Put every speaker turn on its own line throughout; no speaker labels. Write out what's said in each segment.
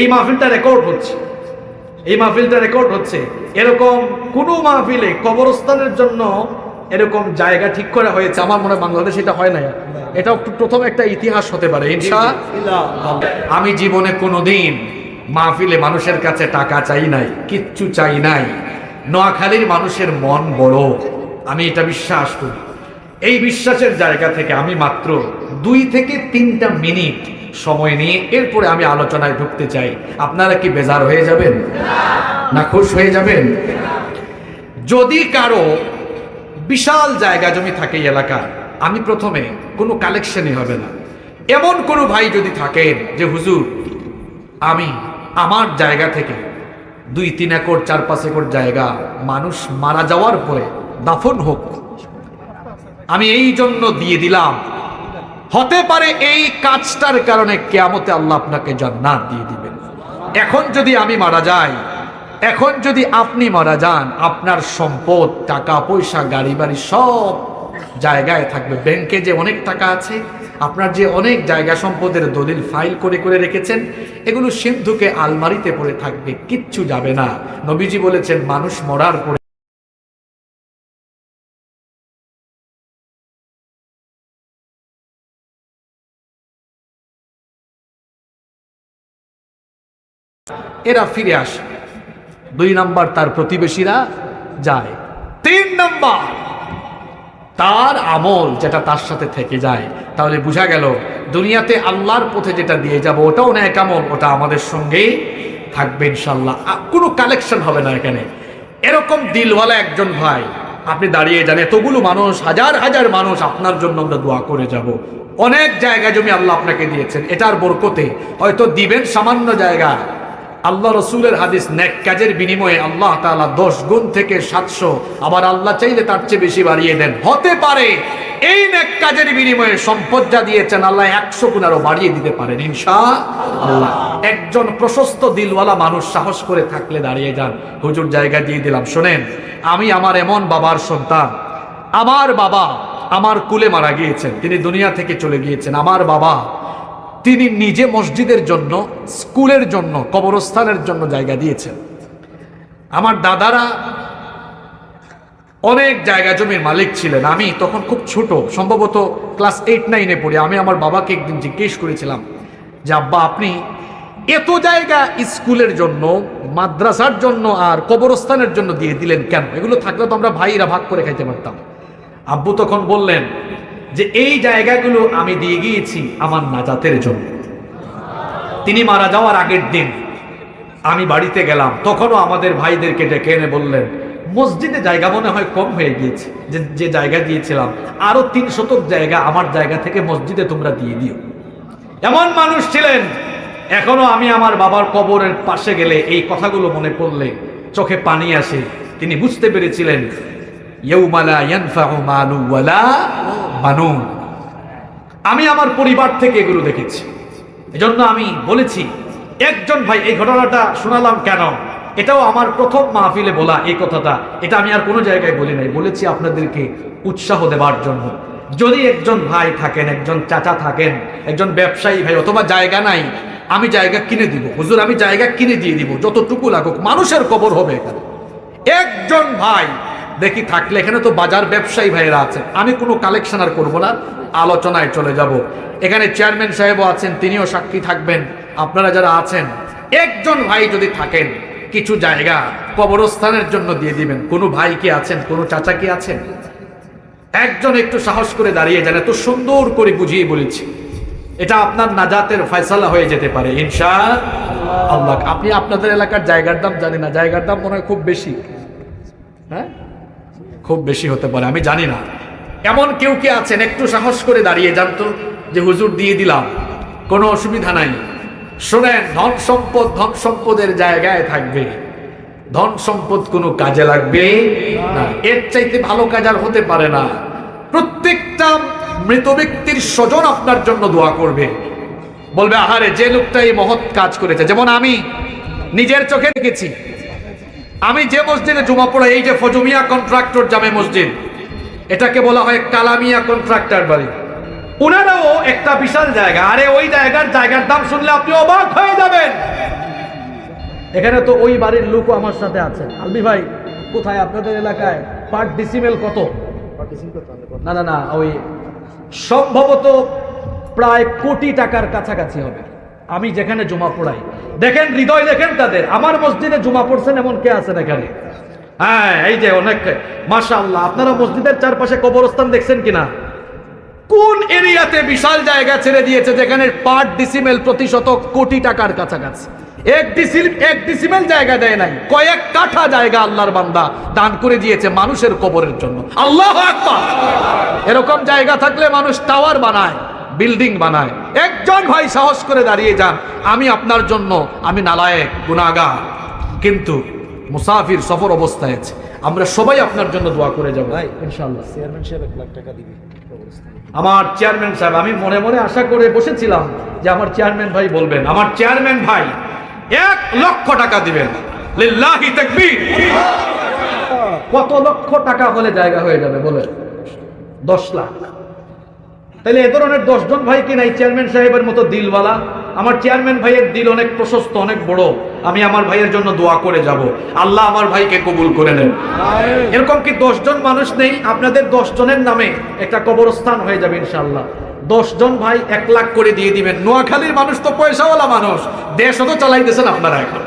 এই মাহফিলটা রেকর্ড হচ্ছে। এই মাহফিলটা রেকর্ড হচ্ছে। এরকম কোন মাহফিলে কবরস্থানের জন্য এরকম জায়গা ঠিক করা হয়েছে। আমার মনে হয় বাংলাদেশে এটা হয় না এটা প্রথম একটা ইতিহাস হতে পারে আমি জীবনে কোনোদিন মাহফিলে মানুষের কাছে টাকা চাই নাই, কিচ্ছু চাই নাই। নোয়াখালীর মানুষের মন বড়। আমি এটা বিশ্বাস করি। এই বিশ্বাসের জায়গা থেকে আমি মাত্র দুই থেকে তিনটা মিনিট সময় নিয়ে এরপরে আমি আলোচনায় ঢুকতে চাই। আপনারা কি বেজার হয়ে যাবেন? না খুশ হয়ে যাবেন? যদি কারও বিশাল জায়গা জমি থাকে এই এলাকায়, আমি প্রথমে কোনো কালেকশনই হবে না। এমন কোনো ভাই যদি থাকেন যে, হুজুর, আমি আমার জায়গা থেকে দুই, তিন একর, চার, পাঁচ একর জায়গা মানুষ মারা যাওয়ার পরে দাফন হোক। আমি এই জন্য দিয়ে দিলাম হতে পারে এই কাজটার কারণে কেয়ামতে আল্লাহ আপনাকে জান্নাত দিয়ে দিবেন। এখন যদি আমি মারা যাই, এখন যদি আপনি মারা যান, আপনার সম্পদ, টাকা, পয়সা, গাড়ি বাড়ি সব জায়গায় থাকবে। ব্যাংকে যে অনেক টাকা আছে, আপনার যে অনেক জায়গা সম্পদের দলিল ফাইল করে করে রেখেছেন, এগুলো সিন্ধুকে আলমারিতে পড়ে থাকবে, কিচ্ছু যাবে না। নবীজি বলেছেন, মানুষ মরার পরে এরা ফিরে আসে। দুই নাম্বার তার প্রতিবেশীরা যায়। তিন নাম্বার তার আমল যেটা তার সাথে থেকে যায়। তাহলে বোঝা গেল, দুনিয়াতে আল্লাহর পথে যেটা দিয়ে যাব, ওটাও না এক আমল, ওটা আমাদের সঙ্গেই থাকবে ইনশাল্লাহ কোনো কালেকশন হবে না এখানে। এরকম দিলওয়ালা একজন ভাই, আপনি দাঁড়িয়ে যান, এতগুলো মানুষ, হাজার হাজার মানুষ আপনার জন্য আমরা দোয়া করে যাব। অনেক জায়গা জমি আল্লাহ আপনাকে দিয়েছেন, এটার বরকতে। হয়তো দিবেন সামান্য জায়গা। আল্লাহ রসুলের হাদিস নেক কাজের বিনিময়ে আল্লাহ তাআলা দশ গুণ থেকে সাতশো। আবার আল্লাহ চাইলে তার চেয়ে বেশি বাড়িয়ে দেন। হতে পারে এই নেক কাজের বিনিময়ে সম্পদ যা দিয়েছেন আল্লাহ একশো গুণ আরও বাড়িয়ে দিতে পারেন ইনশা আল্লাহ একজন প্রশস্ত দিলওয়ালা মানুষ সাহস করে থাকলে দাঁড়িয়ে যান। হুজুর, জায়গা দিয়ে দিলাম। শোনেন, আমি আমার এমন বাবার সন্তান। আমার বাবা আমার কুলে মারা গিয়েছেন। তিনি দুনিয়া থেকে চলে গিয়েছেন। আমার বাবা তিনি নিজে মসজিদের জন্য, স্কুলের জন্য, কবরস্থানের জন্য জায়গা দিয়েছেন। আমার দাদারা অনেক জায়গা জমির মালিক ছিলেন। আমি তখন খুব ছোট, সম্ভবত ক্লাস এইট, নাইনে পড়ি। আমি আমার বাবাকে একদিন জিজ্ঞেস করেছিলাম যে, আব্বা, আপনি এত জায়গা স্কুলের জন্য, মাদ্রাসার জন্য আর কবরস্থানের জন্য দিয়ে দিলেন কেন? এগুলো থাকলে তো আমরা ভাইরা ভাগ করে খাইতে পারতাম। আব্বু তখন বললেন যে এই জায়গাগুলো আমি দিয়ে গিয়েছি আমার নাজাতের জন্য। তিনি মারা যাওয়ার আগের দিন আমি বাড়িতে গেলাম। তখনও আমাদের ভাইদেরকে ডেকে এনে বললেন, মসজিদে জায়গা মনে হয় কম হয়ে গিয়েছে, যে যে জায়গা দিয়েছিলাম। আরও তিন শতক জায়গা আমার জায়গা থেকে মসজিদে তোমরা দিয়ে দিও। এমন মানুষ ছিলেন। এখনও আমি আমার বাবার কবরের পাশে গেলে এই কথাগুলো মনে পড়লে চোখে পানি আসে। তিনি বুঝতে পেরেছিলেন ইয়ৌমালা ইয়ানফাউ মালু বানুন। আমি আমার পরিবার থেকে এগুলো দেখেছি। এজন্য আমি বলেছি, একজন ভাই, এই ঘটনাটা শোনালাম কেন? এটাও আমার প্রথম মাহফিলে বলা এই কথাটা। এটা আমি আর কোনো জায়গায় বলি নাই। বলেছি আপনাদেরকে উৎসাহ দেবার জন্য। যদি একজন ভাই থাকেন, একজন চাচা থাকেন, একজন ব্যবসায়ী ভাই, অথবা জায়গা নাই, আমি জায়গা কিনে দিব। হুজুর, আমি জায়গা কিনে দিয়ে দিব। যতটুকু লাগুক, মানুষের কবর হবে এখানে। একজন ভাই দেখি থাকলে এখানে তো বাজার ব্যবসায়ী ভাইয়েরা আছেন। আমি কোনো কালেকশন আর করব না, আলোচনায় চলে যাব। এখানে চেয়ারম্যান সাহেবও আছেন, তিনিও সাক্ষী থাকবেন। আপনারা যারা আছেন, একজন ভাই যদি থাকেন, কিছু জায়গা কবরস্থানের জন্য দিয়ে দিবেন। কোনো ভাই কি আছেন, কোনো চাচা কি আছেন? একজন একটু সাহস করে দাঁড়িয়ে যান, এত সুন্দর করে বুঝিয়ে বলেছি। এটা আপনার নাজাতের ফয়সালা হয়ে যেতে পারে ইনশা আল্লাহ আপনি আপনাদের এলাকার জায়গার দাম জানি না, জায়গার দাম মনে হয় খুব বেশি। হ্যাঁ? খুব বেশি হতে পারে, আমি জানি না। এমন কেউ কে আছেন? একটু সাহস করে দাঁড়িয়ে জানতো যে হুজুর দিয়ে দিলাম। কোনো অসুবিধা নাই। শোনেন, ধন সম্পদ ধন সম্পদের জায়গায় থাকবে। ধন সম্পদ কোনো কাজে লাগবে না। এর চাইতে ভালো কাজ আর হতে পারে না। প্রত্যেকটা মৃত ব্যক্তির স্বজন আপনার জন্য দোয়া করবে। বলবে, আহারে, যে লোকটা এই মহৎ কাজ করেছে। যেমন আমি নিজের চোখে দেখেছি। আমি যে মসজিদে জুমা পড়া এই যে ফজমিয়া কন্ট্রাক্টর জামে মসজিদ এটাকে বলা হয় কালামিয়া কন্ট্রাক্টর বাড়ি। ওনারাও একটা বিশাল জায়গা আরে ওই জায়গার জায়গার দাম শুনলে আপনি অবাক হয়ে যাবেন। এখানে তো ওই বাড়ির লোকও আমার সাথে আছে। আলবি ভাই কোথায়? আপনাদের এলাকায় পার ডিসিমেল কত? না না না ওই সম্ভবত প্রায় কোটি টাকার কাছাকাছি হবে। আমি যেখানে জমা পড়াই। দেখেন, হৃদয় দেখেন তাদের। আমার মসজিদে জমা পড়ছেন এমন কে আছেন এখানে? হ্যাঁ এই যে অনেক মাশা আল্লাহ আপনারা মসজিদের চারপাশে কবরস্থান দেখছেন কিনা? কোন এরিয়াতে বিশাল জায়গা ছেড়ে দিয়েছে যেখানে পার ডিসিমেল প্রতি শতক কোটি টাকার কাছাকাছি? এক ডিসিল এক ডিসিমেল জায়গা দেয় নাই, কয়েক কাঠা জায়গা আল্লাহর বান্দা দান করে দিয়েছে মানুষের কবরের জন্য। আল্লাহ এরকম জায়গা থাকলে মানুষ টাওয়ার বানায়, বিল্ডিং বানায়। একজন ভাই সাহস করে দাঁড়িয়ে যান আমি আপনার জন্য আমি নালায়েক গুনাগার কিন্তু মুসাফির সফর অবস্থায় আছে। আমরা সবাই আপনার জন্য দোয়া করে যাব।
ভাই।
ইনশাআল্লাহ
চেয়ারম্যান সাহেব এক লাখ টাকা দিবে
আমার চেয়ারম্যান সাহেব আমি মনে মনে আশা করে বসেছিলাম যে আমার চেয়ারম্যান ভাই বলবেন আমার চেয়ারম্যান ভাই এক লক্ষ টাকা দিবেন। লিল্লাহি তাকবীর। কত লক্ষ টাকা হলে জায়গা হয়ে যাবে বলে দশ লাখ। তাহলে এ ধরনের দশজন ভাই কি নাই? চেয়ারম্যান সাহেবের মতো দিলওয়ালা। আমার চেয়ারম্যান ভাইয়ের দিল অনেক প্রশস্ত, অনেক বড়। আমি আমার ভাইয়ের জন্য দোয়া করে যাব। আল্লাহ আমার ভাইকে কবুল করে নেন। এরকম কি দশজন মানুষ নেই? আপনাদের দশজনের নামে একটা কবরস্থান হয়ে যাবে ইনশাল্লাহ দশজন ভাই এক লাখ করে দিয়ে দিবেন। নোয়াখালীর মানুষ তো পয়সাওয়ালা মানুষ। দেশও তো চালাইতেছেন আপনারা এখন।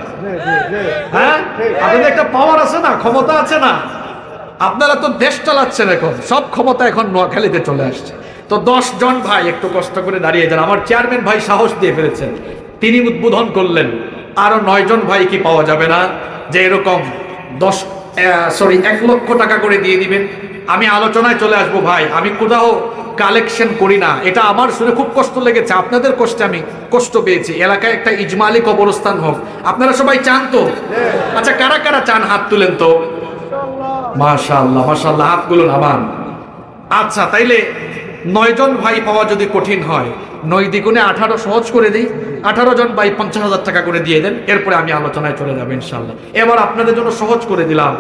হ্যাঁ? আপনাদের একটা পাওয়ার আছে না? ক্ষমতা আছে না? আপনারা তো দেশ চালাচ্ছেন এখন। সব ক্ষমতা এখন নোয়াখালীতে চলে আসছে। তো জন ভাই একটু কষ্ট করে দাঁড়িয়ে যান। আমার চেয়ারম্যান ভাই সাহস দিয়ে ফেলেছেন। তিনি উদ্বোধন করলেন। আরও নয় জন ভাই কি পাওয়া যাবে না? যে এরকম দশ সরি এক লক্ষ টাকা করে দিয়ে দিবেন। আমি আলোচনায় চলে আসব ভাই। আমি কোথাও কালেকশন করি না। এটা আমার শুনে খুব কষ্ট লেগেছে। আপনাদের কষ্টে আমি কষ্ট পেয়েছি। এলাকায় একটা ইজমালি কবরস্থান হোক। আপনারা সবাই চান তো? আচ্ছা কারা কারা চান হাত তুলেন তো? মাশাআল্লাহ মাশাআল্লাহ, হাতগুলো নামান। আচ্ছা তাইলে নয়জন ভাই পাওয়া যদি কঠিন হয়, নয় দ্বিগুণে আঠারো সহজ করে দিই, আঠারো জন ভাই পঞ্চাশ হাজার টাকা করে দিয়ে দেন, এরপরে আমি আলোচনায় চলে যাব ইনশাল্লাহ এবার আপনাদের জন্য সহজ করে দিলাম,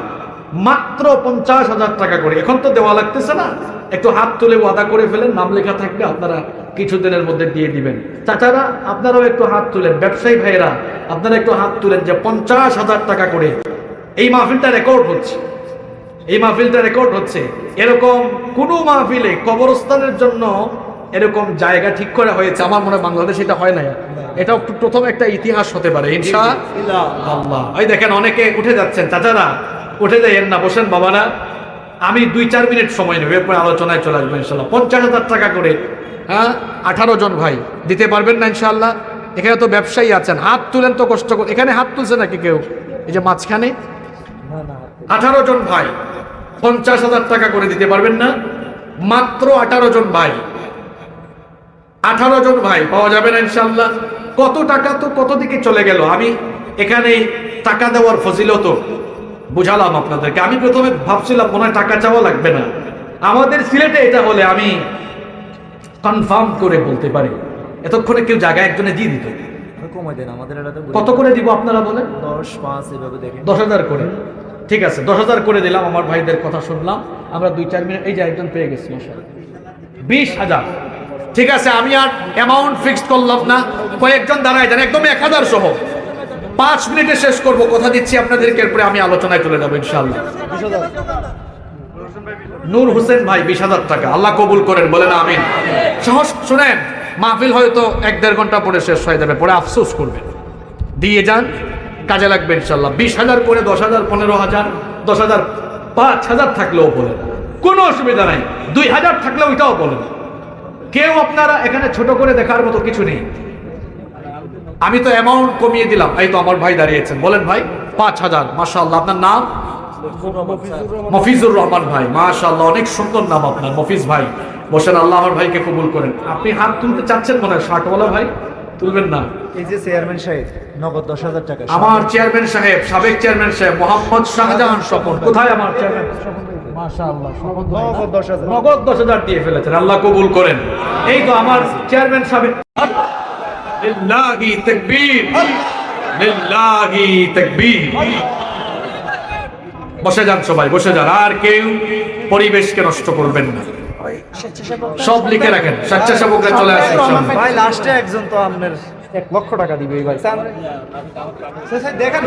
মাত্র পঞ্চাশ হাজার টাকা করে, এখন তো দেওয়া লাগতেছে না, একটু হাত তুলে ওয়াদা করে ফেলেন, নাম লেখা থাকবে, আপনারা কিছুদিনের মধ্যে দিয়ে দিবেন। চাচারা, আপনারাও একটু হাত তুলেন, ব্যবসায়ী ভাইয়েরা, আপনারা একটু হাত তুলেন যে পঞ্চাশ হাজার টাকা করে, এই মাহফিলটা রেকর্ড হচ্ছে। এই মাহফিলটা রেকর্ড হচ্ছে। এরকম কোন মাহফিলে কবরস্থানের জন্য এরকম জায়গা ঠিক করা হয়েছে। আমার মনে হয় বাংলাদেশে এটা হয় না এটা প্রথম একটা ইতিহাস হতে পারে ইনশা আল্লাহ ওই দেখেন অনেকে উঠে যাচ্ছেন। চাচারা উঠে যাইয়েন না বসেন বাবারা। আমি দুই চার মিনিট সময় নেব এরপরে আলোচনায় চলে আসব ইনশাল্লাহ পঞ্চাশ হাজার টাকা করে। হ্যাঁ আঠারো জন ভাই। দিতে পারবেন না ইনশাল্লাহ এখানে তো ব্যবসায়ী আছেন। হাত তুলেন তো কষ্ট করে। এখানে হাত তুলছে নাকি কেউ? এই যে মাঝখানে? আঠারো জন ভাই। পঞ্চাশ হাজার টাকা করে দিতে পারবেন না। মাত্র আঠারো জন ভাই। আঠারো জন ভাই পাওয়া যাবে না ইনশাল্লাহ কত টাকা তো কত দিকে চলে গেল? আমি এখানে টাকা দেওয়ার ফজিলত বুঝালাম আপনাদেরকে। আমি প্রথমে ভাবছিলাম মনে টাকা চাওয়া লাগবে না। আমাদের সিলেটে এটা হলে আমি কনফার্ম করে বলতে পারি। এতক্ষণে কেউ জায়গায় একজনে দিয়ে দিত। কত করে দিব আপনারা বলেন?
দশ পাঁচ এভাবে দেখেন।
দশ হাজার করে। ঠিক আছে, দশ হাজার করে দিলাম, আমার ভাইদের কথা শুনলাম। আমরা দুই চার মিনিট এই যে একজন পেয়ে গেছি বিশ হাজার। ঠিক আছে, আমি আর অ্যামাউন্ট ফিক্সড করলাম না। কয়েকজন দাঁড়ায় যান, একদম এক হাজার সহ। পাঁচ মিনিটে শেষ করব, কথা দিচ্ছি আপনাদেরকে, এরপরে আমি আলোচনায় চলে যাব ইনশাল্লাহ নূর হোসেন ভাই, বিশ হাজার টাকা। আল্লাহ কবুল করেন, বলেন আমিন। সাহস, শুনেন, মাহফিল হয়তো এক দেড় ঘণ্টা পরে শেষ হয়ে যাবে, পরে আফসোস করবেন। দিয়ে যান। কাজে লাগবে ইনশাল্লাহ বিশ হাজার করে দশ হাজার, পনেরো হাজার, দশ হাজার, পাঁচ হাজার থাকলেও বলেন কোনো অসুবিধা নাই। দুই হাজার থাকলে ওইটাও বলেন কেউ আপনারা এখানে ছোট করে দেখার মতো কিছু নেই। আমি তো অ্যামাউন্ট কমিয়ে দিলাম। এই তো আমার ভাই দাঁড়িয়েছেন। বলেন ভাই, পাঁচ হাজার, মাশাআল্লাহ। আপনার নাম? মফিজুর রহমান ভাই, মাশাআল্লাহ। অনেক সুন্দর নাম আপনার, মফিজ ভাই। বসেন, আল্লাহ আমার ভাইকে কবুল করেন। আপনি হাত তুলতে চাচ্ছেন মনে হয় ষাটওয়ালা ভাই? তুলবেন না।
এই যে চেয়ারম্যান সাহেব নগদ দশ হাজার টাকা।
আমার চেয়ারম্যান সাহেব সাবেক চেয়ারম্যান সাহেব মোহাম্মদ শাহজাহান স্বপন। কোথায় আমার চেয়ারম্যান? মাশাআল্লাহ স্বপন ভাই না?
নগদ দশ হাজার।
নগদ দশ হাজার দিয়ে ফেলেছেন আল্লাহ কবুল করেন। এই তো আমার চেয়ারম্যান সাহেব। লিল্লাহি তাকবীর। লিল্লাহি তাকবীর। বসে যান সবাই বসে যান। আর কেউ পরিবেশকে নষ্ট করবেন না। সব লিখে রাখেন স্বেচ্ছাসেবকরা চলে আসেন
ভাই লাস্টে একজন তো আপনার এক লক্ষ টাকা দিবে এই ভাই। দেখেন।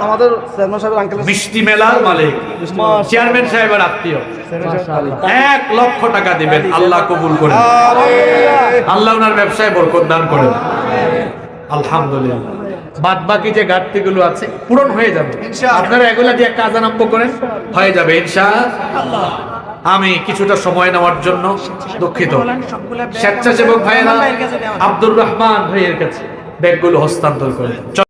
আমাদের চেয়ারম্যান সাহেবের আঙ্কেল
মিষ্টি মেলার মালিক। চেয়ারম্যান সাহেবের আত্মীয়। এক লক্ষ টাকা দিবেন আল্লাহ কবুল করেন। আল্লাহ ওনার ব্যবসায় বরকত দান করেন। আলহামদুলিল্লাহ। বাদ বাকি যে ঘাটতিগুলো আছে পূরণ হয়ে যাবে। আপনারা এগুলা দিয়ে কাজ আরম্ভ করেন হয়ে যাবে ইনশা আমি কিছুটা সময় নেওয়ার জন্য দুঃখিত। স্বেচ্ছাসেবক ভাইয়েরা আব্দুর রহমান ভাইয়ের কাছে ব্যাগগুলো হস্তান্তর করেন।